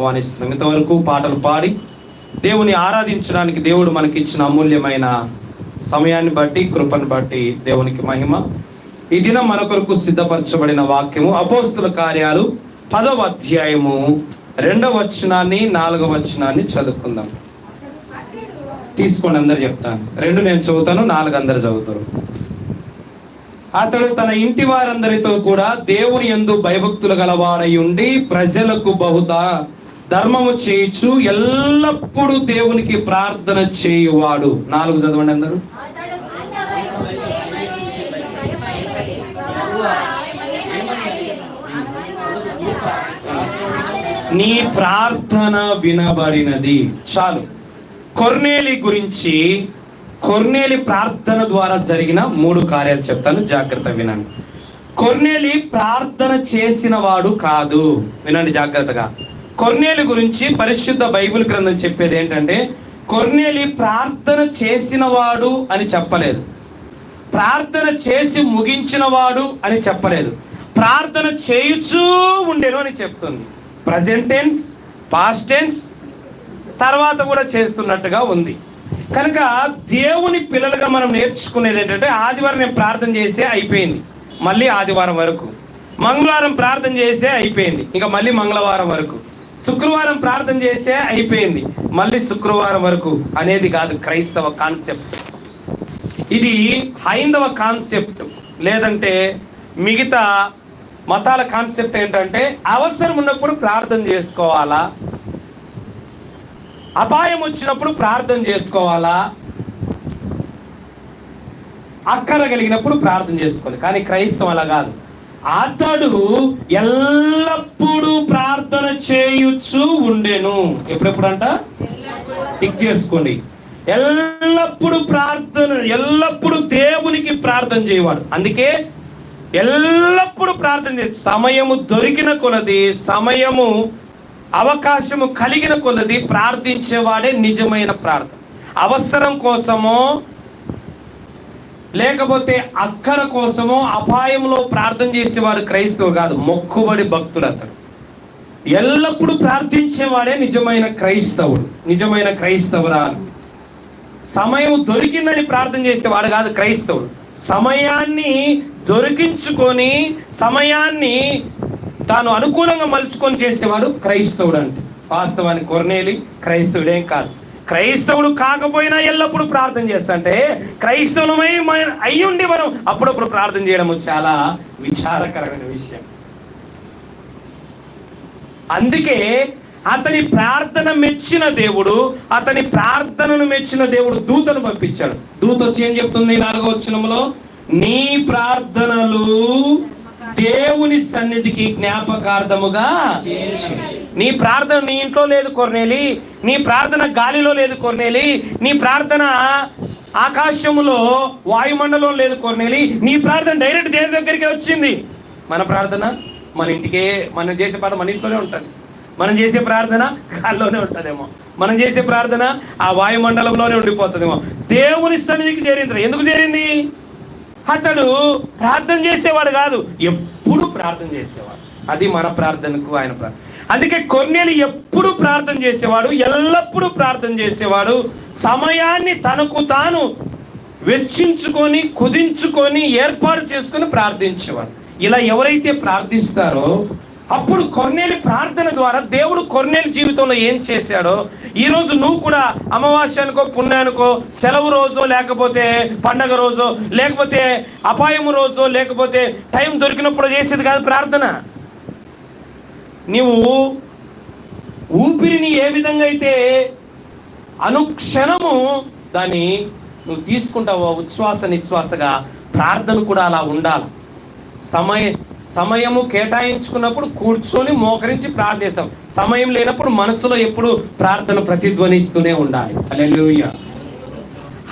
ఆహ్వానిస్తున్నాం ఇంతవరకు పాటలు పాడి దేవుని ఆరాధించడానికి దేవుడు మనకి ఇచ్చిన అమూల్యమైన సమయాన్ని బట్టి కృపను బట్టి దేవునికి మహిమ. ఈ దినం మన కొరకు సిద్ధపరచబడిన వాక్యము అపోస్తుల కార్యాలు పదవ అధ్యాయము రెండవ వచనాన్ని నాలుగవ వచనాన్ని చదువుకుందాం. తీసుకోండి అందరు చెప్తాను. రెండు నేను చదువుతాను నాలుగు అందరు చదువుతారు. అతడు తన ఇంటి వారందరితో కూడా దేవుని ఎందు భయభక్తులు గలవాడై ఉండి ప్రజలకు బహుదా ధర్మము చేయొచ్చు ఎల్లప్పుడూ దేవునికి ప్రార్థన చేయువాడు. నాలుగు చదవండి అందరూ. నీ ప్రార్థన వినబడినది. చాలు. కొర్నేలి గురించి కొర్నేలి ప్రార్థన ద్వారా జరిగిన మూడు కార్యాలు చెప్తాను. జాగ్రత్త వినండి. కొర్నేలి ప్రార్థన చేసిన వాడు కాదు. వినండి జాగ్రత్తగా. కొర్నేలి గురించి పరిశుద్ధ బైబిల్ గ్రంథం చెప్పేది ఏంటంటే కొర్నేలి ప్రార్థన చేసినవాడు అని చెప్పలేదు. ప్రార్థన చేసి ముగించినవాడు అని చెప్పలేదు. ప్రార్థన చేయుచూ ఉండేను అని చెప్తుంది. ప్రజెంట్ టెన్స్ పాస్ట్ టెన్స్ తర్వాత కూడా చేస్తున్నట్టుగా ఉంది. కనుక దేవుని పిల్లలుగా మనం నేర్చుకునేది ఏంటంటే ఆదివారం నేను ప్రార్థన చేసే అయిపోయింది. మళ్ళీ ఆదివారం వరకు. మంగళవారం ప్రార్థన చేసే అయిపోయింది. ఇంకా మళ్ళీ మంగళవారం వరకు. శుక్రవారం ప్రార్థన చేసే అయిపోయింది. మళ్ళీ శుక్రవారం వరకు అనేది కాదు క్రైస్తవ కాన్సెప్ట్. ఇది హైందవ కాన్సెప్ట్. లేదంటే మిగతా మతాల కాన్సెప్ట్ ఏంటంటే అవసరం ఉన్నప్పుడు ప్రార్థన చేసుకోవాలా? అపాయం వచ్చినప్పుడు ప్రార్థన చేసుకోవాలా? అక్కర కలిగినప్పుడు ప్రార్థన చేసుకోవాలి. కానీ క్రైస్తవం అలా కాదు. అతడు ఎల్లప్పుడూ ప్రార్థన చేయుచు ఉండెను. ఎప్పుడెప్పుడు అంట టిక్ చేసుకోండి. ఎల్లప్పుడు ప్రార్థన ఎల్లప్పుడూ దేవునికి ప్రార్థన చేయవాడు. అందుకే ఎల్లప్పుడూ ప్రార్థన చేయ సమయము దొరికిన కొలది సమయము అవకాశము కలిగిన కొలది ప్రార్థించేవాడే నిజమైన ప్రార్థన అవసరం కోసమో లేకపోతే అక్కర కోసమో అపాయంలో ప్రార్థన చేసేవాడు క్రైస్తవు కాదు మొక్కుబడి భక్తుడు అతడు. ఎల్లప్పుడూ ప్రార్థించేవాడే నిజమైన క్రైస్తవుడు నిజమైన క్రైస్తవురాలు. సమయం దొరికిందని ప్రార్థన చేసేవాడు కాదు క్రైస్తవుడు. సమయాన్ని దొరికించుకొని సమయాన్ని తాను అనుకూలంగా మలుచుకొని చేసేవాడు క్రైస్తవుడు అంటే. వాస్తవానికి కొరనేలి క్రైస్తవుడేం కాదు. క్రైస్తవుడు కాకపోయినా ఎల్లప్పుడూ ప్రార్థన చేస్తుంటే క్రైస్తవులమై అయ్యుండి మనం అప్పుడప్పుడు ప్రార్థన చేయడం చాలా విచారకరమైన విషయం. అందుకే అతని ప్రార్థన మెచ్చిన దేవుడు అతని ప్రార్థనను మెచ్చిన దేవుడు దూతను పంపించాడు. దూత వచ్చి ఏం చెప్తుంది నాలుగో వచ్చినములో నీ ప్రార్థనలు దేవుని సన్నిధికి జ్ఞాపకార్థముగా నీ ప్రార్థన నీ ఇంట్లో లేదు కొర్నేలి నీ ప్రార్థన గాలిలో లేదు కొర్నేలి నీ ప్రార్థన ఆకాశములో వాయుమండలం లేదు కొర్నేలి నీ ప్రార్థన డైరెక్ట్ దేవుని దగ్గరికి వచ్చింది. మన ప్రార్థన మన ఇంటికే మనం చేసే ప్రార్థన మన ఇంట్లోనే ఉంటుంది. మనం చేసే ప్రార్థన గాల్లోనే ఉంటుందేమో. మనం చేసే ప్రార్థన ఆ వాయుమండలంలోనే ఉండిపోతుందేమో. దేవుని సన్నిధికి చేరింది ఎందుకు చేరింది? అతడు ప్రార్థన చేసేవాడు కాదు ఎప్పుడు ప్రార్థన చేసేవాడు. అది మన ప్రార్థనకు ఆయన ప్రార్థన అందుకే కొన్నేళ్ళు ఎప్పుడు ప్రార్థన చేసేవాడు ఎల్లప్పుడూ ప్రార్థన చేసేవాడు. సమయాన్ని తనకు తాను వెచ్చించుకొని కుదించుకొని ఏర్పాటు చేసుకొని ప్రార్థించేవాడు. ఇలా ఎవరైతే ప్రార్థిస్తారో అప్పుడు కొర్నేలి ప్రార్థన ద్వారా దేవుడు కొర్నేలి జీవితంలో ఏం చేశాడో ఈరోజు నువ్వు కూడా అమావాస్యానికో పుణ్యానికో సెలవు రోజో లేకపోతే పండగ రోజో లేకపోతే అపాయము రోజో లేకపోతే టైం దొరికినప్పుడు చేసేది కాదు ప్రార్థన. నీవు ఊపిరిని ఏ విధంగా అయితే అనుక్షణము దాన్ని నువ్వు తీసుకుంటావో ఉచ్ఛ్వాస నిశ్వాసగా ప్రార్థన కూడా అలా ఉండాలి. సమయ సమయము కేటాయించుకున్నప్పుడు కూర్చొని మోకరించి ప్రార్థిస్తాం. సమయం లేనప్పుడు మనసులో ఎప్పుడు ప్రార్థన ప్రతిధ్వనిస్తూనే ఉండాలి.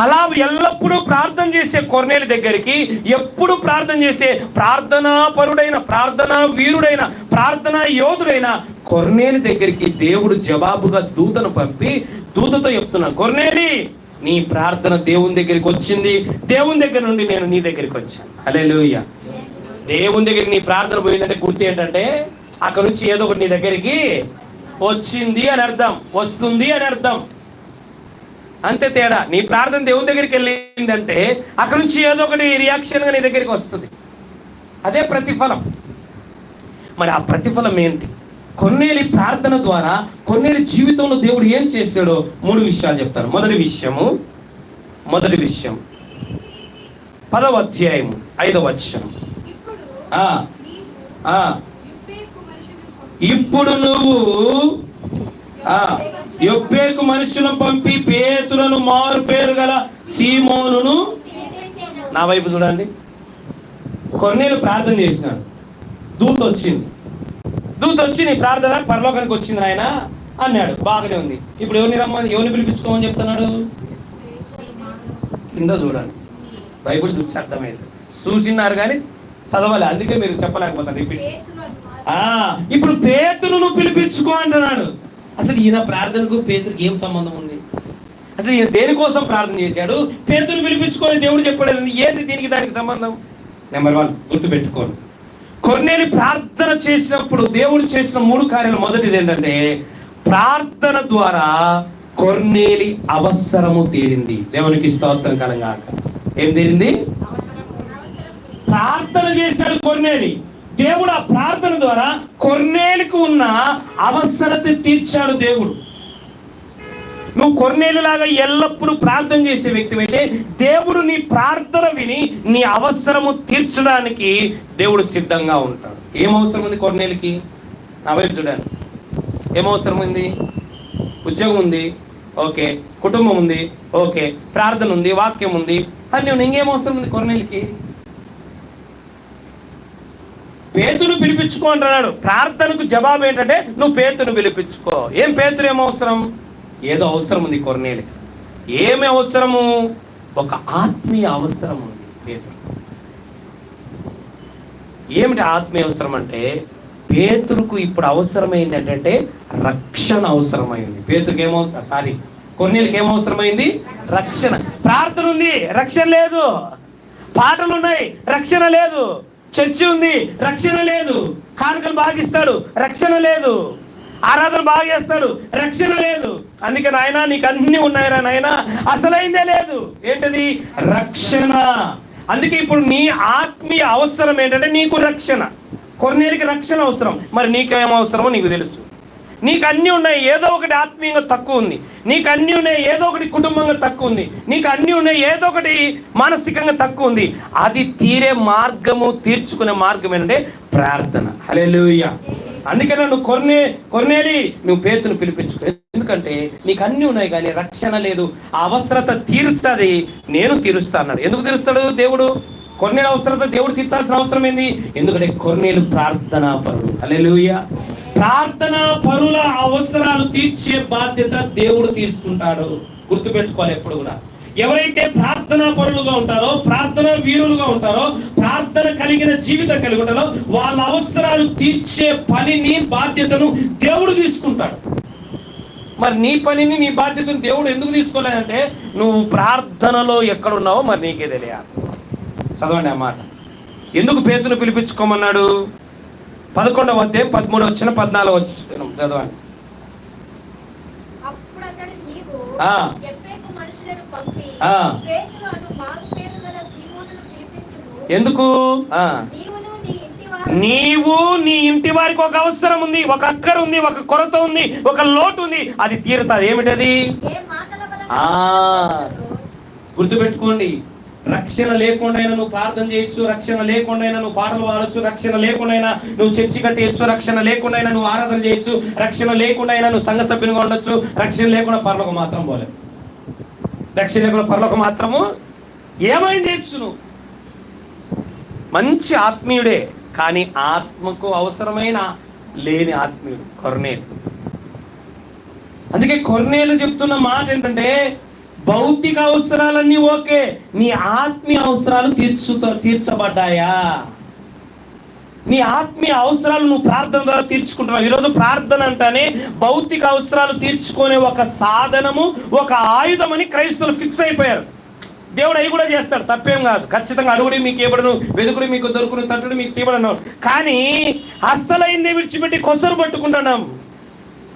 అలా ఎల్లప్పుడూ ప్రార్థన చేసే కొర్నేలి దగ్గరికి ఎప్పుడు ప్రార్థన చేసే ప్రార్థనా పరుడైన ప్రార్థనా వీరుడైన ప్రార్థనా యోధుడైన కొర్నేలి దగ్గరికి దేవుడు జవాబుగా దూతను పంపి దూతతో చెప్తున్నా కొర్నేలి నీ ప్రార్థన దేవుని దగ్గరికి వచ్చింది. దేవుని దగ్గర నుండి నేను నీ దగ్గరికి వచ్చాను. హల్లెలూయా. దేవుని దగ్గరికి నీ ప్రార్థన పోయిందంటే గుర్తు ఏంటంటే అక్కడ నుంచి ఏదో ఒకటి నీ దగ్గరికి వచ్చింది అని అర్థం వస్తుంది అని అర్థం. అంతే తేడా. నీ ప్రార్థన దేవుని దగ్గరికి వెళ్ళిందంటే అక్కడ నుంచి ఏదో ఒకటి రియాక్షన్గా నీ దగ్గరికి వస్తుంది. అదే ప్రతిఫలం. మరి ఆ ప్రతిఫలం ఏంటి? కొన్నేలి ప్రార్థన ద్వారా కొన్నేలి జీవితంలో దేవుడు ఏం చేశాడో మూడు విషయాలు చెప్తాను. మొదటి విషయము మొదటి విషయం. పదవ అధ్యాయము ఐదవ అక్షరం ఇప్పుడు ఆ, ఆ, ఇప్పుడు నువ్వు ఆ, యొప్పేకు మనుషులను పంపి పేతులను మారు పేరు గల సీమోనును నా వైపు చూడండి. కొన్నేళ్ళు ప్రార్థన చేసినాడు. దూత వచ్చింది. దూత వచ్చి నీ ప్రార్థన పరలోకానికి వచ్చింది ఆయన అన్నాడు. బాగానే ఉంది. ఇప్పుడు ఎవరిని రమ్మని ఎవరిని పిలిపించుకోమని చెప్తున్నాడు? కింద చూడండి. బైబుల్ చూసి అర్థమైంది. చూసినారు కానీ చదవాలి అందుకే మీరు చెప్పలేకపోతారు రిపీట్. ఇప్పుడు పేతులను పిలిపించుకో అంటున్నాడు. అసలు ఈయన ప్రార్థనకు పేతురికి ఏం సంబంధం ఉంది? అసలు ఈయన దేనికోసం ప్రార్థన చేశాడు? పేతులు పిలిపించుకొని దేవుడు చెప్పాడు ఏంటి దీనికి దానికి సంబంధం? నెంబర్ వన్ గుర్తుపెట్టుకోండి. కొన్నేళ్ళు ప్రార్థన చేసినప్పుడు దేవుడు చేసిన మూడు కార్యాలు మొదటిది ఏంటంటే ప్రార్థన ద్వారా కొన్నేలి అవసరము తీరింది. దేవునికి స్తోత్రం కలంగా ఏం తీరింది? ప్రార్థన చేశాడు కొన్నేలి దేవుడు ఆ ప్రార్థన ద్వారా కొన్నేలికి ఉన్న అవసరత తీర్చాడు దేవుడు. నువ్వు కొన్నేళ్ళలాగా ఎల్లప్పుడూ ప్రార్థన చేసే వ్యక్తి అయితే దేవుడు నీ ప్రార్థన విని నీ అవసరము తీర్చడానికి దేవుడు సిద్ధంగా ఉంటాడు. ఏం అవసరం ఉంది కొన్నేళ్ళకి నా వైపు చూడండి. ఏం అవసరం ఉంది? ఉద్యోగం ఉంది. ఓకే. కుటుంబం ఉంది. ఓకే. ప్రార్థన ఉంది. వాక్యం ఉంది. అని నువ్వు ఇంకేం అవసరం ఉంది కొన్నేళ్ళకి పేతును పిలిపించుకో అంటున్నాడు. ప్రార్థనకు జవాబు ఏంటంటే నువ్వు పేతును పిలిపించుకో. ఏం పేతురు ఏం అవసరం? ఏదో అవసరం ఉంది కొన్నేళ్ళకి ఏమి అవసరము? ఒక ఆత్మీయ అవసరం ఉంది పేతురు ఏమిటి ఆత్మీయ అవసరం అంటే? పేతురుకు ఇప్పుడు అవసరమైంది ఏంటంటే రక్షణ అవసరమైంది. పేతురికి ఏమవసరం సారీ కొన్నేళ్ళకి ఏం అవసరమైంది? రక్షణ. ప్రార్థన ఉంది రక్షణ లేదు. పాటలు ఉన్నాయి రక్షణ లేదు. చర్చి ఉంది రక్షణ లేదు. కానుకలు బాగిస్తాడు రక్షణ లేదు. ఆరాధన బాగా చేస్తాడు రక్షణ లేదు. అందుకే నాయన నీకు అన్ని ఉన్నాయిరా నాయన. అసలైందే లేదు. ఏంటది? రక్షణ. అందుకే ఇప్పుడు నీ ఆత్మీయ అవసరం ఏంటంటే నీకు రక్షణ. కొన్నేరికి రక్షణ అవసరం. మరి నీకేం అవసరమో నీకు తెలుసు. నీకు అన్నీ ఉన్నాయి. ఏదో ఒకటి ఆత్మీయంగా తక్కువ ఉంది. నీకు అన్నీ ఉన్నాయి. ఏదో ఒకటి కుటుంబంగా తక్కువ ఉంది. నీకు అన్నీ ఉన్నాయి. ఏదో ఒకటి మానసికంగా తక్కువ ఉంది. అది తీరే మార్గము తీర్చుకునే మార్గం ఏంటంటే ప్రార్థన. హల్లెలూయా. అందుకనే నువ్వు కొన్నే కొన్నేరి నువ్వు పేతును పిలిపించుకో. ఎందుకంటే నీకు అన్నీ ఉన్నాయి కానీ రక్షణ లేదు. ఆ అవసరత తీర్చది నేను తీరుస్తా అన్నాడు. ఎందుకు తీరుస్తాడు దేవుడు? కొన్నేళ్ళ అవసరంతో దేవుడు తీర్చాల్సిన అవసరం ఏంది? ఎందుకంటే కొన్నేళ్ళు ప్రార్థనా పరుడు అలెలుయ ప్రార్థనా పరుల అవసరాలు తీర్చే బాధ్యత దేవుడు తీసుకుంటాడు. గుర్తుపెట్టుకోవాలి ఎప్పుడు కూడా. ఎవరైతే ప్రార్థనా పరులుగా ఉంటారో ప్రార్థన వీరులుగా ఉంటారో ప్రార్థన కలిగిన జీవితం కలిగి ఉంటారో వాళ్ళ అవసరాలు తీర్చే పనిని బాధ్యతను దేవుడు తీసుకుంటాడు. మరి నీ పనిని నీ బాధ్యతను దేవుడు ఎందుకు తీసుకోలేదంటే నువ్వు ప్రార్థనలో ఎక్కడున్నావో మరి నీకే తెలియాలి. చదవండి ఆ మాట. ఎందుకు పేతును పిలిపించుకోమన్నాడు? పదకొండవ అధ్యాయం పదమూడవ వచ్చిన పద్నాలుగు వచ్చిన చదవండి. ఎందుకు? నీవు నీ ఇంటి వారికి ఒక అవసరం ఉంది ఒక అక్కర ఉంది ఒక కొరత ఉంది ఒక లోటు ఉంది. అది తీరుతుంది. ఏమిటది. గుర్తుపెట్టుకోండి. రక్షణ లేకుండా నువ్వు ప్రార్థన చేయొచ్చు రక్షణ లేకుండా నువ్వు పాటలు పాడొచ్చు రక్షణ లేకుండా నువ్వు చర్చి కట్టేయచ్చు రక్షణ లేకుండా నువ్వు ఆరాధన చేయొచ్చు రక్షణ లేకుండా నువ్వు సంఘ సభ్యునిగా ఉండొచ్చు రక్షణ లేకుండా పరలోక మాత్రం పోలే రక్షణ లేకుండా పరలోక మాత్రము ఏమైనా చేయొచ్చు నువ్వు మంచి ఆత్మీయుడే కానీ ఆత్మకు అవసరమైన లేని ఆత్మీయుడు కొరనేలు. అందుకే కొర్నేలు చెప్తున్న మాట ఏంటంటే భౌతిక అవసరాలన్నీ ఓకే. నీ ఆత్మీయ అవసరాలు తీర్చుతో తీర్చబడ్డాయా? నీ ఆత్మీయ అవసరాలు నువ్వు ప్రార్థన ద్వారా తీర్చుకుంటున్నావు. ఈరోజు ప్రార్థన అంటేనే భౌతిక అవసరాలు తీర్చుకునే ఒక సాధనము ఒక ఆయుధం అని క్రైస్తవులు ఫిక్స్ అయిపోయారు. దేవుడు అవి కూడా చేస్తాడు. తప్పేం కాదు. ఖచ్చితంగా అడుగుడి మీకు ఇవ్వడను వెదుకుడు మీకు దొరుకును తట్టుడు మీకు తీయబడను. కానీ అస్సలైందే విడిచిపెట్టి కొసరు పట్టుకుంటున్నాం.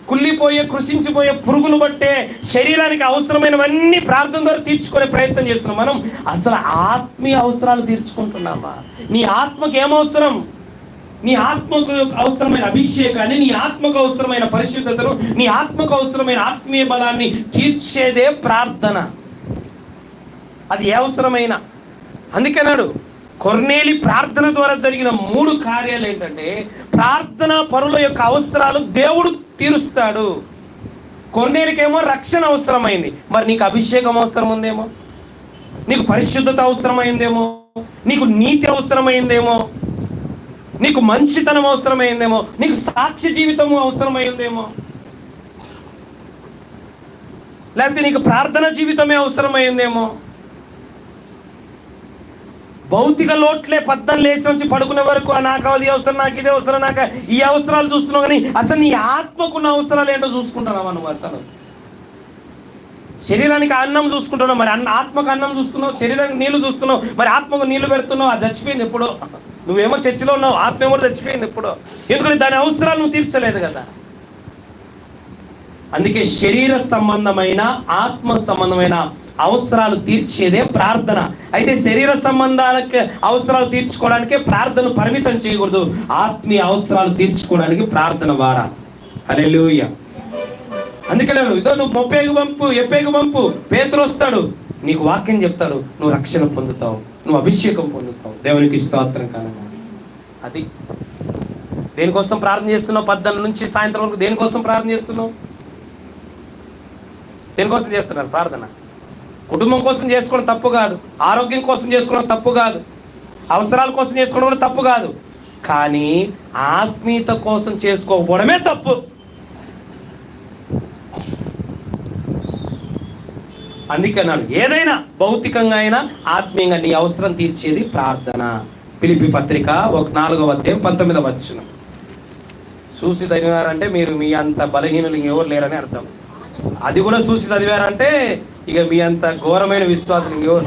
కుళ్ళిపోయే కృషించిపోయే పురుగులు పట్టే శరీరానికి అవసరమైనవన్నీ ప్రార్థన ద్వారా తీర్చుకునే ప్రయత్నం చేస్తున్నాం. మనం అసలు ఆత్మీయ అవసరాలు తీర్చుకుంటున్నామా నీ ఆత్మకు ఏమవసరం? నీ ఆత్మకు అవసరమైన అభిషేకాన్ని నీ ఆత్మకు అవసరమైన పరిశుద్ధతను నీ ఆత్మకు అవసరమైన ఆత్మీయ బలాన్ని తీర్చేదే ప్రార్థన. అది ఏ అవసరమైన. అందుకన్నాడు కొర్నేలి ప్రార్థన ద్వారా జరిగిన మూడు కార్యాలు ఏంటంటే ప్రార్థన పరుల యొక్క అవసరాలు దేవుడు తీరుస్తాడు. కొర్నేలికేమో రక్షణ అవసరమైంది. మరి నీకు అభిషేకం అవసరం ఉందేమో నీకు పరిశుద్ధత అవసరమైందేమో? నీకు నీతి అవసరమైందేమో? నీకు మంచితనం అవసరమైందేమో? నీకు సాక్షి జీవితము అవసరమైందేమో? లేకపోతే నీకు ప్రార్థన జీవితమే అవసరమైందేమో? భౌతిక లోట్లే పద్దం లేచి నుంచి పడుకునే వరకు నాకు అది అవసరం నాకు ఇది అవసరం నాకు ఈ అవసరాలు చూస్తున్నావు కానీ అసలు నీ ఆత్మకున్న అవసరాలు ఏంటో చూసుకుంటున్నావా నువ్వు అసలు? శరీరానికి అన్నం చూసుకుంటున్నావు మరి అన్న ఆత్మకు అన్నం చూస్తున్నావు శరీరానికి నీళ్ళు చూస్తున్నావు మరి ఆత్మకు నీళ్ళు పెడుతున్నావు అది చచ్చిపోయింది ఎప్పుడో? నువ్వేమో చర్చిలో ఉన్నావు ఆత్మ ఏమో చచ్చిపోయింది ఎప్పుడో? ఎందుకంటే దాని అవసరాలు నువ్వు తీర్చలేదు కదా. అందుకే శరీర సంబంధమైన ఆత్మ సంబంధమైన అవసరాలు తీర్చేదే ప్రార్థన. అయితే శరీర సంబంధాలకు అవసరాలు తీర్చుకోవడానికే ప్రార్థన పరిమితం చేయకూడదు. ఆత్మీయ అవసరాలు తీర్చుకోవడానికి ప్రార్థన వారాలి హల్లెలూయా. లూయ అందుకనే ఇదో నువ్వు ముప్పైకి పంపు ఎప్పైకి పంపు పేతురు వస్తాడు. నీకు వాక్యం చెప్తాడు నువ్వు రక్షణ పొందుతావు నువ్వు అభిషేకం పొందుతావు. దేవునికి స్తోత్రం కాలంగా అది. దేనికోసం ప్రార్థన చేస్తున్నావు? పద్దెనిమిది నుంచి సాయంత్రం వరకు దేనికోసం ప్రార్థన చేస్తున్నావు? దేనికోసం చేస్తున్నారు? ప్రార్థన. కుటుంబం కోసం చేసుకోవడం తప్పు కాదు. ఆరోగ్యం కోసం చేసుకోవడం తప్పు కాదు. అవసరాల కోసం చేసుకోవడం కూడా తప్పు కాదు. కానీ ఆత్మీయత కోసం చేసుకోకపోవడమే తప్పు. అందుకే అన్నాడు ఏదైనా భౌతికంగా అయినా ఆత్మీయంగా నీ అవసరం తీర్చేది ప్రార్థన. పిలిపి పత్రిక ఒక నాలుగవ అధ్యాయం పంతొమ్మిదవ వచ్చిన చూసి చదివారంటే మీరు మీ అంత బలహీనులు ఎవరు లేరని అర్థం. అది కూడా చూసి చదివారంటే ఇక మీ అంత ఘోరమైన విశ్వాసం ఇంకెవరు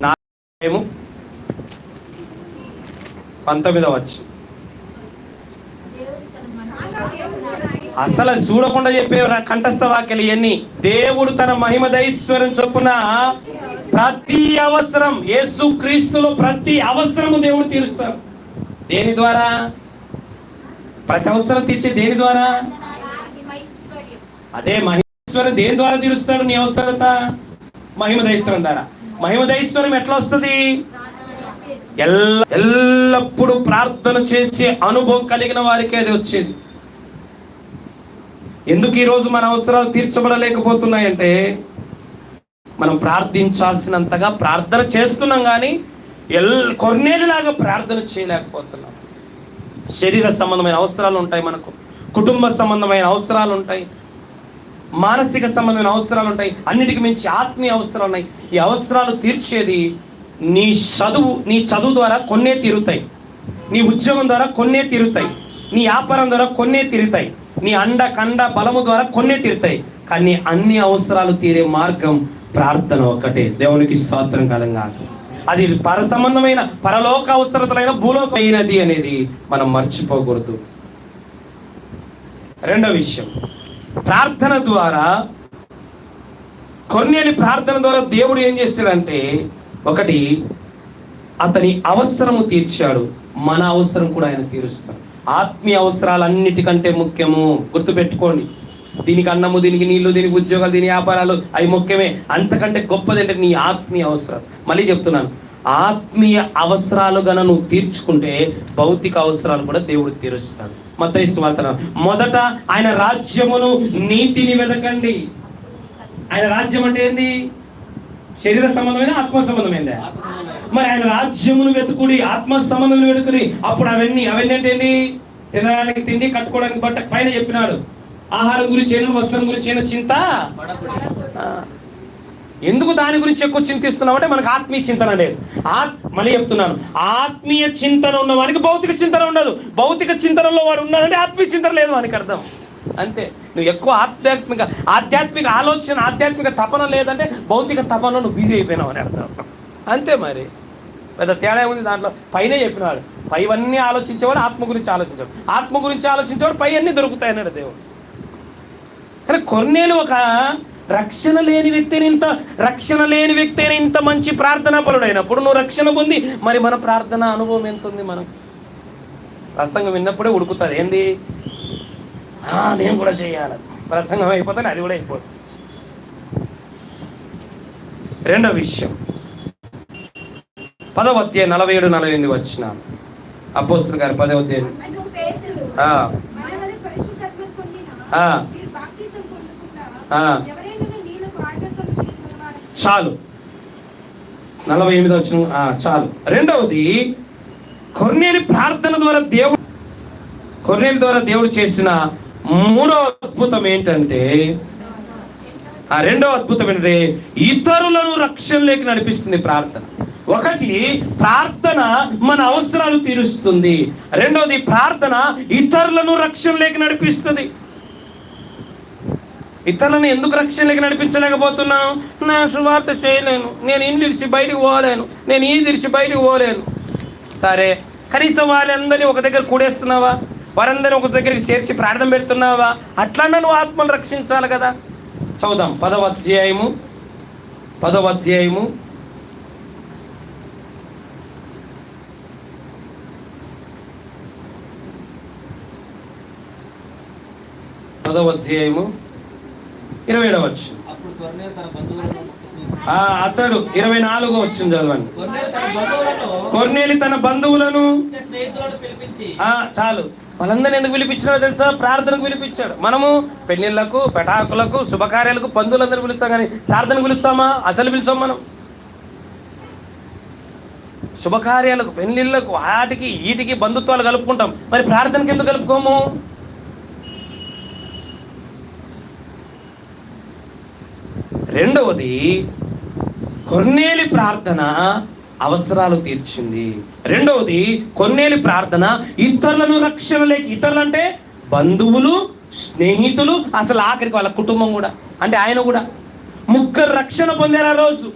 ఎల్లప్పుడూ పంతొమ్మిదవ అసలు అది చూడకుండా చెప్పే కంఠస్థ వాక్యలు ఇవన్నీ. దేవుడు తన మహిమదైశ్వరం చొప్పున ప్రతి అవసరం యేసు క్రీస్తులో ప్రతి అవసరము దేవుడు తీరుస్తారు. దేని ద్వారా? ప్రతి అవసరం తీర్చే దేని ద్వారా? అదే మహిమ మహిమేశ్వరం దేని ద్వారా తీరుస్తాడు? నీ అవసరత? మహిమ దైశ్వరం ద్వారా. మహిమ దైశ్వరం ఎట్లా వస్తుంది? ఎల్ల ఎల్లప్పుడూ ప్రార్థన చేసే అనుభవం కలిగిన వారికి అది వచ్చేది. ఎందుకు ఈరోజు మన అవసరాలు తీర్చబడలేకపోతున్నాయంటే మనం ప్రార్థించాల్సినంతగా ప్రార్థన చేస్తున్నాం కానీ ఎల్ కొన్నేళ్ళలాగా ప్రార్థన చేయలేకపోతున్నాం. శరీర సంబంధమైన అవసరాలు ఉంటాయి మనకు. కుటుంబ సంబంధమైన అవసరాలు ఉంటాయి. మానసిక సంబంధమైన అవసరాలు ఉంటాయి అన్నిటికి మించి ఆత్మీయ అవసరాలు ఉన్నాయి ఈ అవసరాలు తీర్చేది నీ చదువు నీ చదువు ద్వారా కొన్నే తీరుతాయి. నీ ఉద్యోగం ద్వారా కొన్నే తీరుతాయి. నీ వ్యాపారం ద్వారా కొన్నే తీరుతాయి. నీ అండ కండ బలము ద్వారా కొన్నే తీరుతాయి. కానీ అన్ని అవసరాలు తీరే మార్గం ప్రార్థన ఒక్కటే. దేవునికి స్తోత్రం కలంగా అది పర సంబంధమైన పరలోక అవసరతలైన భూలోకమైనది అనేది మనం మర్చిపోకూడదు. రెండో విషయం. ప్రార్థన ద్వారా కొన్నేలి ప్రార్థన ద్వారా దేవుడు ఏం చేశాడంటే ఒకటి అతని అవసరము తీర్చాడు. మన అవసరం కూడా ఆయన తీరుస్తాడు. ఆత్మీయ అవసరాలు అన్నిటికంటే ముఖ్యము. గుర్తుపెట్టుకోండి. దీనికి అన్నము దీనికి నీళ్ళు దీనికి ఉద్యోగాలు దీని వ్యాపారాలు అవి ముఖ్యమే. అంతకంటే గొప్పది అంటే నీ ఆత్మీయ అవసరాలు. మళ్ళీ చెప్తున్నాను. ఆత్మీయ అవసరాలు గన నువ్వు తీర్చుకుంటే భౌతిక అవసరాలు కూడా దేవుడు తీరుస్తాడు. మత్తయి సువార్త మొదట ఆయన రాజ్యమును నీతిని వెతకండి ఆయన రాజ్యం అంటే ఏంది? శరీర సంబంధమైన ఆత్మ సంబంధమైందా? మరి ఆయన రాజ్యమును వెతుకుడి ఆత్మ సంబంధం వెతుకుడి. అప్పుడు అవన్నీ అవన్నీ అంటే ఏంటి తినడానికి తిండి కట్టుకోవడానికి బట్ట పైన చెప్పినాడు. ఆహారం గురించి వస్త్రం గురించి చింత. ఎందుకు దాని గురించి ఎక్కువ చింతిస్తున్నావు అంటే మనకు ఆత్మీయ చింతన లేదు. ఆత్ మళ్ళీ చెప్తున్నాను. ఆత్మీయ చింతన ఉన్న వానికి భౌతిక చింతన ఉండదు. భౌతిక చింతనలో వాడు ఉన్నాడంటే ఆత్మీయ చింతన లేదు వానికి అర్థం. అంతే. నువ్వు ఎక్కువ ఆధ్యాత్మిక ఆధ్యాత్మిక ఆలోచన ఆధ్యాత్మిక తపన లేదంటే భౌతిక తపనలో నువ్వు బిజీ అయిపోయినావు అని అర్థం. అంతే మరి. పెద్ద తేడా ఉంది దాంట్లో? పైన చెప్పినాడు. పైవన్నీ ఆలోచించేవాడు ఆత్మ గురించి ఆలోచించాడు ఆత్మ గురించి ఆలోచించేవాడు పై అన్నీ దొరుకుతాయన్నాడు దేవుడు. కానీ కొన్నేళ్ళు ఒక రక్షణ లేని వ్యక్తిని ఇంత రక్షణ లేని వ్యక్తి అయిన ఇంత మంచి ప్రార్థనా పరుడైనప్పుడు నువ్వు రక్షణ పొంది మరి మన ప్రార్థన అనుభవం ఎంత ఉంది మనం ప్రసంగం విన్నప్పుడే ఉడుకుతుంది. ఏంది? నేను కూడా చేయాలి. ప్రసంగం అయిపోతే అది కూడా అయిపోతుంది రెండో విషయం. పదవ అధ్యాయం నలభై ఏడు నలభై ఎనిమిది వచ్చిన. అపోస్తుల గారి పదవ అధ్యాయం. ఆ, మనవలె పరిశుద్ధాత్మ పొందిన ఆ. మీరు బాప్తిసం పొందుకున్నా, ఆ. ఎవరైనా నీళ్ళకు ఆటంకం చేయగలవారని చాలు. నలభై ఎనిమిది వచ్చిన చాలు. రెండవది కొన్నేలి ప్రార్థన ద్వారా దేవుడు కొన్నేలి ద్వారా దేవుడు చేసిన మూడవ అద్భుతం ఏంటంటే ఆ రెండవ అద్భుతం ఏంటంటే ఇతరులను రక్షణలోకి నడిపిస్తుంది ప్రార్థన. ఒకటి ప్రార్థన మన అవసరాలు తీరుస్తుంది. రెండవది ప్రార్థన ఇతరులను రక్షణలోకి నడిపిస్తుంది. ఇతరులను ఎందుకు రక్షణలోకి నడిపించలేకపోతున్నాను నా సువార్త చేయలేను. నేను ఇల్లు ఇడిచి బయటికి పోలేను. నేను ఈ తెరిచి బయటికి పోలేను. సరే కనీసం వారందరినీ ఒక దగ్గర కూడేస్తున్నావా? వారందరినీ ఒక దగ్గరికి చేర్చి ప్రార్థన పెడుతున్నావా? అట్లా నువ్వు ఆత్మను రక్షించాలి కదా. చదుదాం పదవ అధ్యాయము. పదవ అధ్యాయము. పదవ అధ్యాయము. ఇరవై ఏడవ ఆ అతడు ఇరవై నాలుగో వచ్చింది చదవండి. కొర్నేలు తన బంధువులను చాలు. వాళ్ళందరిని ఎందుకు పిలిపించినాడో తెలుసా? ప్రార్థనకు పిలిపించాడు. మనము పెళ్ళిళ్ళకు పెటాకులకు శుభకార్యాలకు బంధువులందరూ పిలుస్తాం కానీ ప్రార్థనకు పిలుస్తామా? అసలు పిలుచాం మనం. శుభకార్యాలకు పెళ్ళిళ్ళకు వాటికి వీటికి బంధుత్వాలు కలుపుకుంటాం. మరి ప్రార్థనకి ఎందుకు కలుపుకోము? రెండవది కొన్నేలి ప్రార్థన అవసరాలు తీర్చింది. రెండవది కొన్నేలి ప్రార్థన ఇతరులను రక్షణలేక ఇతరులు అంటే బంధువులు స్నేహితులు అసలు ఆఖరికి వాళ్ళ కుటుంబం కూడా అంటే ఆయన కూడా. ముగ్గురు రక్షణ పొందారు ఆ రోజు.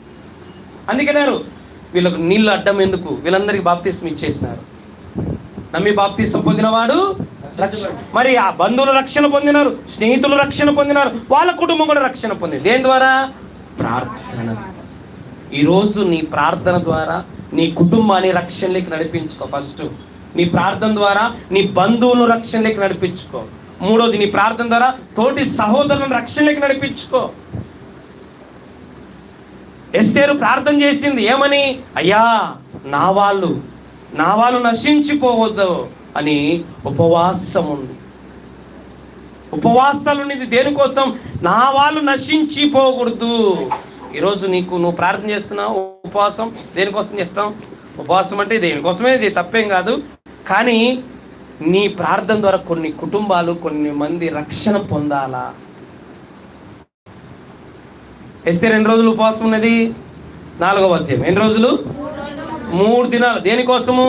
అందుకన్నారు వీళ్ళకు నీళ్ళు అడ్డం ఎందుకు? వీళ్ళందరికీ బాప్తీసం ఇచ్చేసినారు. నమ్మి బాప్తీసం పొందినవాడు మరి ఆ బంధువులు రక్షణ పొందినారు స్నేహితులు రక్షణ పొందినారు వాళ్ళ కుటుంబం కూడా రక్షణ పొందింది. దేని ద్వారా? ప్రార్థన. ఈరోజు నీ ప్రార్థన ద్వారా నీ కుటుంబాన్ని రక్షణలోకి నడిపించుకో ఫస్ట్. నీ ప్రార్థన ద్వారా నీ బంధువులను రక్షణలోకి నడిపించుకో. మూడోది నీ ప్రార్థన ద్వారా తోటి సహోదరులను రక్షణలోకి నడిపించుకో. ఎస్తేరు ప్రార్థన చేసింది ఏమని? అయ్యా నా వాళ్ళు నా వాళ్ళు నశించిపోవద్దు. అని ఉపవాసం ఉంది ఉపవాసాలు నీది దేనికోసం? నా వాళ్ళు నశించిపోకూడదు ఈరోజు నీకు నువ్వు ప్రార్థన చేస్తున్నావు ఉపవాసం దేనికోసం చెప్తాం? ఉపవాసం అంటే దేనికోసమే ఇది తప్పేం కాదు. కానీ నీ ప్రార్థన ద్వారా కొన్ని కుటుంబాలు కొన్ని మంది రక్షణ పొందాలా? ఎస్తే రెండు రోజులు ఉపవాసం ఉన్నది? నాలుగవ అధ్యాయం. ఎన్ని రోజులు? మూడు దినాలు. దేనికోసము?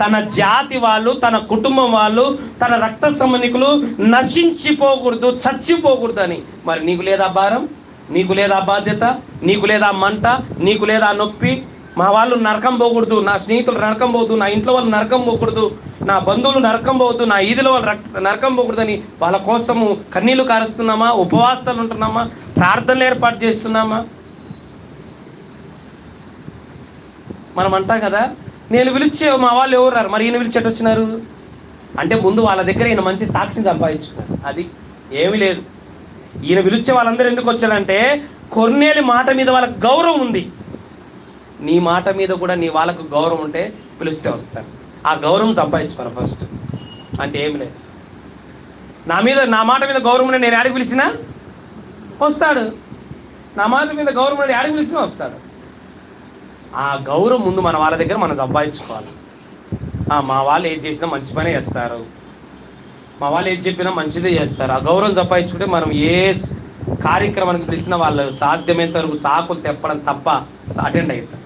తన జాతి వాళ్ళు తన కుటుంబం వాళ్ళు తన రక్త సంబంధికులు నశించిపోకూడదు చచ్చిపోకూడదు అని మరి నీకు లేదా భారం? నీకు లేదా బాధ్యత? నీకు లేదా మంట? నీకు లేదా నొప్పి? మా వాళ్ళు నరకం పోకూడదు నా స్నేహితులు నరకం పోదు నా ఇంట్లో వాళ్ళు నరకం పోకూడదు నా బంధువులు నరకం పోవద్దు నా ఈదిలో వాళ్ళు రక్- నరకం పోకూడదని వాళ్ళ కోసము కన్నీళ్ళు కారుస్తున్నామా? ఉపవాసాలు ఉంటున్నామా? ప్రార్థనలు ఏర్పాటు చేస్తున్నామా? మనం అంటాం కదా నేను పిలిచే మా వాళ్ళు ఎవరు రారు? మరి ఈయన పిలిచేట వచ్చినారు? అంటే ముందు వాళ్ళ దగ్గర ఈయన మంచి సాక్షిని సంపాదించుకున్నారు అది ఏమీ లేదు. ఈయన పిలిచే వాళ్ళందరూ ఎందుకు వచ్చారంటే కొన్నేలి మాట మీద వాళ్ళకి గౌరవం ఉంది. నీ మాట మీద కూడా నీ వాళ్ళకు గౌరవం ఉంటే పిలిస్తే వస్తారు. ఆ గౌరవం సంపాదించుకోరు ఫస్ట్. అంటే ఏమి లేదు. నా మీద నా మాట మీద గౌరవం ఉంటే నేను ఆడికి పిలిచినా వస్తాడు. నా మాట మీద గౌరవం ఆడికి పిలిచినా వస్తాడు. ఆ గౌరవం ముందు మన వాళ్ళ దగ్గర మనం సంపాదించుకోవాలి. మా వాళ్ళు ఏది చేసినా మంచి పనే చేస్తారు. మా వాళ్ళు ఏది చెప్పినా మంచిదే చేస్తారు. ఆ గౌరవం సంపాదించుకుంటే మనం ఏ కార్యక్రమానికి పిలిచినా వాళ్ళు సాధ్యమైనంత వరకు సాకులు తెప్పడం తప్ప అటెండ్ అవుతారు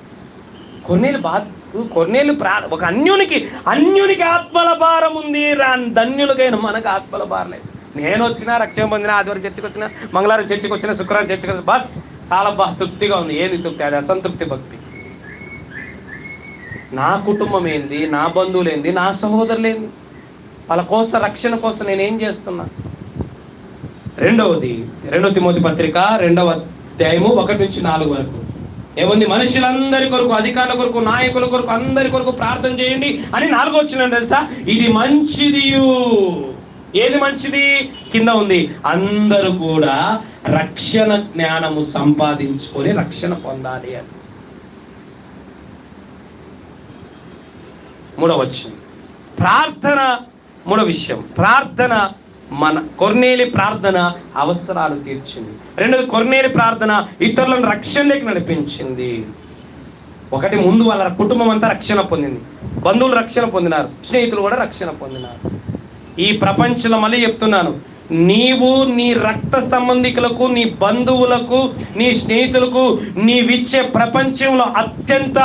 కొన్నేళ్ళు బా కొన్నేళ్ళు ప్రా ఒక అన్యునికి అన్యునికి ఆత్మల భారం ఉంది రా ధన్యులకైన మనకు ఆత్మల భారం లేదు. నేను వచ్చినా రక్షణ పొందిన ఆదివారం చర్చకు వచ్చిన మంగళవారం చర్చకు వచ్చిన శుక్రవారం చర్చకు వచ్చిన బస్ చాలా బా తృప్తిగా ఉంది. ఏది తృప్తి? అది అసంతృప్తి భక్తి. నా కుటుంబం ఏంది నా బంధువులు ఏంది నా సహోదరులు ఏంది వాళ్ళ కోసం రక్షణ కోసం నేను ఏం చేస్తున్నా? రెండవది రెండవ తిమోతి పత్రిక రెండవ అధ్యాయము ఒకటి నుంచి నాలుగు వరకు. ఏముంది? మనుషులందరి కొరకు అధికారుల కొరకు నాయకుల కొరకు అందరి కొరకు ప్రార్థన చేయండి అని నాలుగో వచ్చిన తెలుసా? ఇది మంచిది. ఏది మంచిది? కింద ఉంది. అందరూ కూడా రక్షణ జ్ఞానము సంపాదించుకొని రక్షణ పొందాలి అని. మూడవ వచ్చింది ప్రార్థన మూడవ విషయం. ప్రార్థన మన కొర్నేలి ప్రార్థన అవసరాలు తీర్చింది. రెండోది కొర్నేలి ప్రార్థన ఇతరులను రక్షణలోకి నడిపించింది. ఒకటి ముందు వాళ్ళ కుటుంబం అంతా రక్షణ పొందింది. బంధువులు రక్షణ పొందినారు. స్నేహితులు కూడా రక్షణ పొందినారు. ఈ ప్రపంచంలో మళ్ళీ చెప్తున్నాను. నీవు నీ రక్త సంబంధికులకు నీ బంధువులకు నీ స్నేహితులకు నీవిచ్చే ప్రపంచంలో అత్యంత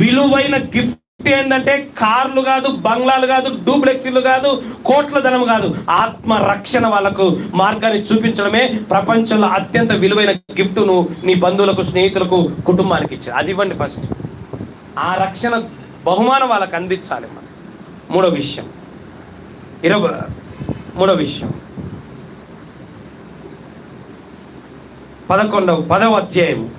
విలువైన గిఫ్ట్ ఏంటంటే కార్లు కాదు బంగ్లాలు కాదు డూప్లెక్సీలు కాదు కోట్ల ధనం కాదు. ఆత్మ రక్షణ వాళ్ళకు మార్గాన్ని చూపించడమే ప్రపంచంలో అత్యంత విలువైన గిఫ్ట్ నువ్వు నీ బంధువులకు స్నేహితులకు కుటుంబానికి ఇచ్చే అది ఇవ్వండి ఫస్ట్. ఆ రక్షణ బహుమానం వాళ్ళకి అందించాలి మనం. మూడో విషయం. ఇరవై మూడో విషయం. పదకొండవ పదవ అధ్యాయం.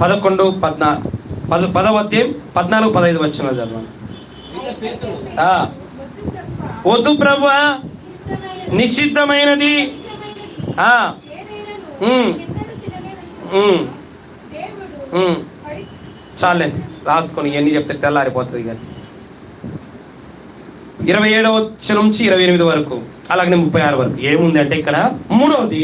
పదకొండు పద్నాలుగు పద పదవ అధ్యాయం పద్నాలుగు పదహైదు వచ్చిన చదవండి. వద్దు ప్రభు. నిషిద్ధమైనది. చాలండి రాసుకొని ఎన్ని చెప్తే తెల్లారిపోతుంది కానీ ఇరవై ఏడవ నుంచి ఇరవై ఎనిమిది వరకు అలాగనే ముప్పై ఆరు వరకు. ఏముంది అంటే ఇక్కడ మూడవది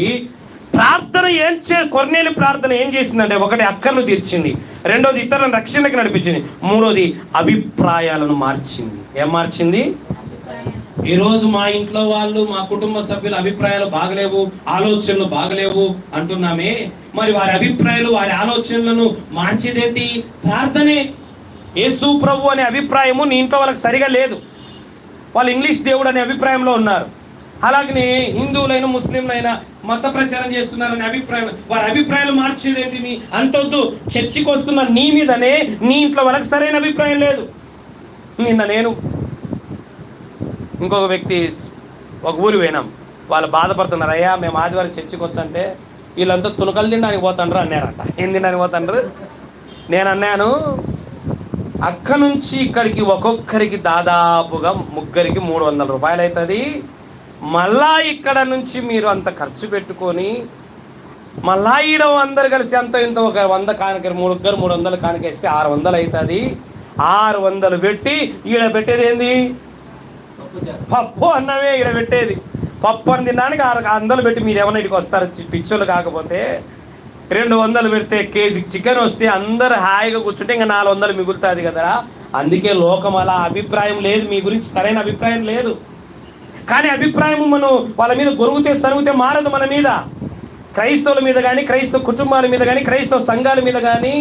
ప్రార్థన ఏం చే కొర్నేలి ప్రార్థన ఏం చేసిందంటే ఒకటి అక్కర్లు తీర్చింది. రెండోది ఇతరులను రక్షణకి నడిపించింది. మూడోది అభిప్రాయాలను మార్చింది. ఏం మార్చింది? ఈరోజు మా ఇంట్లో వాళ్ళు మా కుటుంబ సభ్యుల అభిప్రాయాలు బాగలేవు ఆలోచనలు బాగలేవు అంటున్నామే. మరి వారి అభిప్రాయాలు వారి ఆలోచనలను మార్చేదేంటి? ప్రార్థనే. యేసు ప్రభు అనే అభిప్రాయము నీ ఇంట్లో వాళ్ళకి సరిగా లేదు. వాళ్ళు ఇంగ్లీష్ దేవుడు అనే అభిప్రాయంలో ఉన్నారు. అలాగనే హిందువులైన ముస్లింలైనా మత ప్రచారం చేస్తున్నారని అభిప్రాయం వారి అభిప్రాయాలు మార్చేదేంటి నీ అంతొద్దు. చర్చికి వస్తున్న నీ మీదనే నీ ఇంట్లో వాళ్ళకి సరైన అభిప్రాయం లేదు. నిన్న నేను ఇంకొక వ్యక్తి ఒక ఊరు పోయినాం. వాళ్ళు బాధపడుతున్నారు అయ్యా మేము ఆదివారం చర్చికి వచ్చంటే వీళ్ళంతా తునకలు తినడానికి పోతాండ్రు అన్నారట. ఏం తినడానికి పోతాండ్రు? నేను అన్నాను అక్క నుంచి ఇక్కడికి ఒక్కొక్కరికి దాదాపుగా ముగ్గురికి మూడు వందల రూపాయలు అవుతుంది మళ్ళా ఇక్కడ నుంచి మీరు అంత ఖర్చు పెట్టుకొని మళ్ళా ఈడ అందరు కలిసి అంత ఇంత ఒక వంద కానుక ముగ్గురు మూడు వందలు కానుకేస్తే ఆరు వందలు అవుతుంది ఆరు వందలు పెట్టి ఈడ పెట్టేది ఏంది? పప్పు అన్నమే ఇక్కడ పెట్టేది. పప్పు అని తినడానికి ఆరు వందలు పెట్టి మీరు ఏమన్నా ఇటుకు వస్తారు? పిచ్చోళ్ళు కాకపోతే రెండు వందలు పెడితే కేజీ చికెన్ వస్తే అందరు హాయిగా కూర్చుంటే ఇంకా నాలుగు వందలు మిగులుతుంది కదా అందుకే లోకం అలా అభిప్రాయం లేదు. మీ గురించి సరైన అభిప్రాయం లేదు. కానీ అభిప్రాయం మనం వాళ్ళ మీద గొరుగుతే సరుగుతే మారదు మన మీద. క్రైస్తవుల మీద కానీ క్రైస్తవ కుటుంబాల మీద కానీ క్రైస్తవ సంఘాల మీద కానీ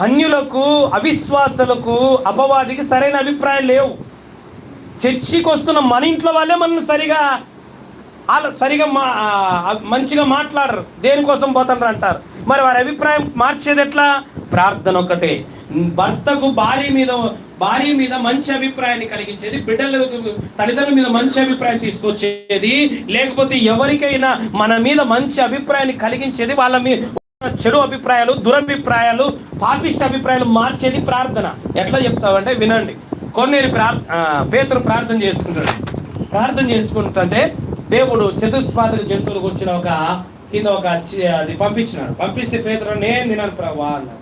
అన్యులకు అవిశ్వాసులకు అపవాదికి సరైన అభిప్రాయం లేవు. చర్చికి వస్తున్న మన ఇంట్లో వాళ్ళే మనం సరిగా వాళ్ళ సరిగా మా మంచిగా మాట్లాడరు. దేనికోసం పోతుండ్రు అంటారు? మరి వారి అభిప్రాయం మార్చేది ఎట్లా? ప్రార్థన ఒకటే. భర్తకు భార్య మీద భార్య మీద మంచి అభిప్రాయాన్ని కలిగించేది బిడ్డలకు తల్లిదండ్రుల మీద మంచి అభిప్రాయం తీసుకొచ్చేది లేకపోతే ఎవరికైనా మన మీద మంచి అభిప్రాయాన్ని కలిగించేది వాళ్ళ మీద చెడు అభిప్రాయాలు దురభిప్రాయాలు పాపిష్ట అభిప్రాయాలు మార్చేది ప్రార్థన. ఎట్లా చెప్తావంటే వినండి. కొన్నేరు ప్రార్ ఆ, పేతురు ప్రార్థన చేసుకుంటాడు. ప్రార్థన చేసుకుంటుంటే దేవుడు చతుస్పాదక జంతువులకు వచ్చిన ఒక కింద ఒక అది పంపించినాడు. పంపిస్తే పేతురు నేను తినాను ప్రభా అన్నాడు.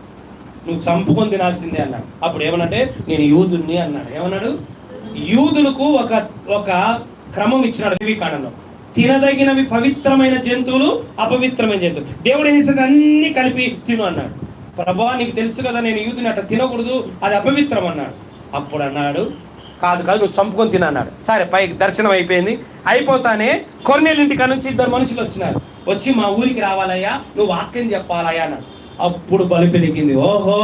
నువ్వు చంపుకొని తినాల్సిందే అన్నాడు. అప్పుడు ఏమనంటే నేను యూదుని అన్నాడు. ఏమన్నాడు? యూదులకు ఒక ఒక క్రమం ఇచ్చినాడు వివేకానంలో తినదగినవి పవిత్రమైన జంతువులు అపవిత్రమైన జంతువులు. దేవుడు ఏం అన్ని కలిపి తిను అన్నాడు. ప్రభా నీకు తెలుసు కదా నేను యూదుని అట్లా తినకూడదు అది అపవిత్రం అన్నాడు. అప్పుడు అన్నాడు కాదు కాదు నువ్వు చంపుకొని తినన్నాడు సరే పైకి దర్శనం అయిపోయింది. అయిపోతానే కొన్నేళ్ళింటి నుంచి ఇద్దరు మనుషులు వచ్చినారు. వచ్చి మా ఊరికి రావాలయ్యా నువ్వు వాక్యం చెప్పాలయ్యా అన్నాడు. అప్పుడు బలి పెరిగింది ఓహో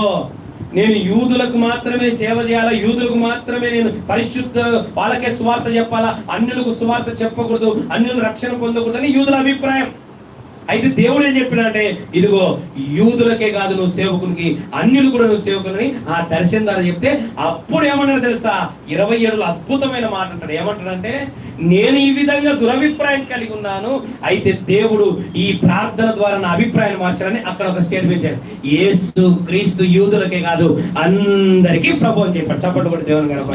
నేను యూదులకు మాత్రమే సేవ చేయాలా? యూదులకు మాత్రమే నేను పరిశుద్ధ వాళ్ళకే స్వార్థ చెప్పాలా? అన్యులకు స్వార్థ చెప్పకూడదు అన్యులు రక్షణ పొందకూడదని యూదుల అభిప్రాయం. అయితే దేవుడు ఏం చెప్పినంటే ఇదిగో యూదులకే కాదు నువ్వు సేవకునికి అన్యులు కూడా నువ్వు సేవకుని ఆ దర్శనం ద్వారా చెప్తే అప్పుడు ఏమన్నాడు తెలుసా? ఇరవై ఏడులో అద్భుతమైన మాట అంటాడు. ఏమంటాడంటే నేను ఈ విధంగా దురభిప్రాయం కలిగి ఉన్నాను అయితే దేవుడు ఈ ప్రార్థన ద్వారా నా అభిప్రాయం మార్చాలని అక్కడ ఒక స్టేట్మెంట్ ఇచ్చాడు. యేసు క్రీస్తు యూదులకే కాదు అందరికీ ప్రభు అని చెప్పాడు. చప్పట్లు కూడా దేవుని గారు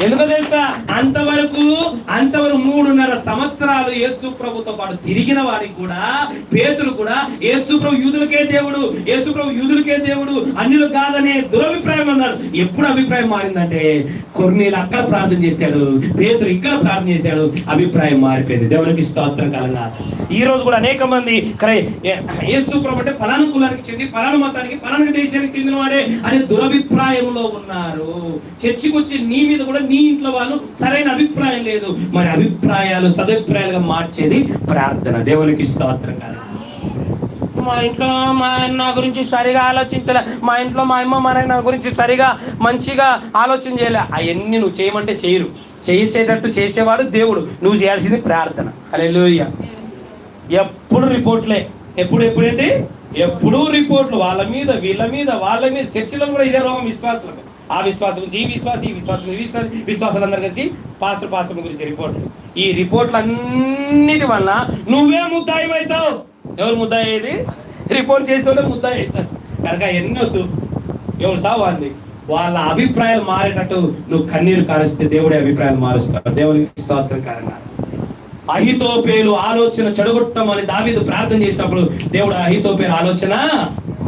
ఎందుకో తెలుసా? అంతవరకు అంతవరకు మూడున్నర సంవత్సరాలు యేసు ప్రభుతో పాటు తిరిగిన వారికి కూడా పేతులు కూడా యేసు ప్రభు యూదులకే దేవుడు యేసు ప్రభు యూదులకే దేవుడు అన్నిలు కాదనే దురభిప్రాయం అన్నారు ఎప్పుడు అభిప్రాయం మారిందంటే కొన్నేళ్ళు అక్కడ ప్రార్థన చేశాడు పేతులు ఇక్కడ ప్రార్థన చేశాడు అభిప్రాయం మారిపోయింది. దేవునికి స్తోత్రం కలగా ఈ రోజు కూడా అనేక మంది యేసు ప్రభు అంటే ఫలాను కులానికి చెంది ఫలాను మతానికి ఫలాను దేశానికి చెందిన వాడే అనే దురభిప్రాయంలో ఉన్నారు. చర్చికి వచ్చి నీ మీద కూడా నీ ఇంట్లో వాళ్ళు సరైన అభిప్రాయం లేదు. మరి అభిప్రాయాలు సదభిప్రాయాలుగా మార్చేది ప్రార్థన. దేవునికి స్తోత్రం కాదు. మా ఇంట్లో మా ఆయన నా గురించి సరిగా ఆలోచించలే. మా ఇంట్లో మా అమ్మ మా నా గురించి సరిగా మంచిగా ఆలోచన చేయలే. అవన్నీ నువ్వు చేయమంటే చేయరు. చేయించేటట్టు చేసేవాడు దేవుడు. నువ్వు చేయాల్సింది ప్రార్థన. హల్లెలూయా. ఎప్పుడు రిపోర్ట్లే. ఎప్పుడు ఎప్పుడేంటి ఎప్పుడూ ఎప్పుడు రిపోర్ట్లు. వాళ్ళ మీద వీళ్ళ మీద వాళ్ళ మీద చర్చిలో కూడా ఇదే రోగం విశ్వాసం ఆ విశ్వాసం గురించి ఈ విశ్వాసం ఈ విశ్వాసం ఈ విశ్వాసం విశ్వాసాలు అందరు కలిసి పాస్టర్ పాస్టర్ గురించి రిపోర్ట్లు ఈ రిపోర్ట్లు అన్నిటి వల్ల నువ్వే ముద్దాయి అవుతావు ఎవరు ముద్దాయి అయ్యేది రిపోర్ట్ చేసేవాళ్ళు ముద్దాయి అవుతావు కనుక ఎన్ని వద్దు? ఎవరు సావు అంది వాళ్ళ అభిప్రాయాలు మారేటట్టు నువ్వు కన్నీరు కారుస్తే దేవుడి అభిప్రాయాలు మారుస్తావు దేవునికి స్తోత్రం కారణంగా అహితోపేలు ఆలోచన చెడగొట్టమని దావీదు ప్రార్థన చేసినప్పుడు దేవుడు అహితోపేలు ఆలోచన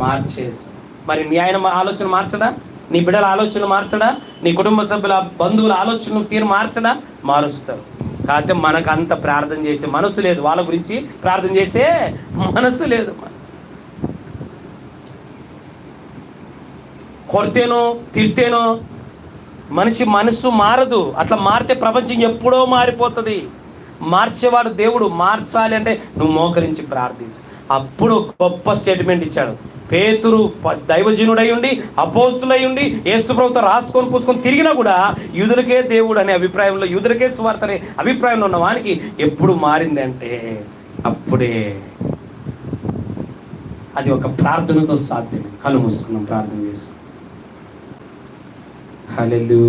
మార్చేసి మరి నీ ఆయన ఆలోచన మార్చడా? నీ బిడ్డల ఆలోచన మార్చడా? నీ కుటుంబ సభ్యుల బంధువుల ఆలోచన తీరు మార్చడా? మారుస్తారు. కాకపోతే మనకు అంత ప్రార్థన చేసే మనసు లేదు. వాళ్ళ గురించి ప్రార్థన చేసే మనసు లేదు. కొడితేనో తిరితేనో మనిషి మనసు మారదు. అట్లా మారితే ప్రపంచం ఎప్పుడో మారిపోతుంది. మార్చేవాడు దేవుడు. మార్చాలి అంటే నువ్వు మోకరించి ప్రార్థించు. అప్పుడు గొప్ప స్టేట్మెంట్ ఇచ్చాడు. పేతురు దైవజనుడై ఉండి అపోస్తులై ఉండి యేసుప్రభుతో రాసుకొని పూసుకొని తిరిగినా కూడా యూదులకే దేవుడు అనే అభిప్రాయంలో యూదులకే స్వార్థ అనే అభిప్రాయంలో ఉన్న వానికి ఎప్పుడు మారిందంటే అప్పుడే అది ఒక ప్రార్థనతో సాధ్యమే. కళ్ళు మూసుకున్నాం ప్రార్థన చేస్తాం. హలెలు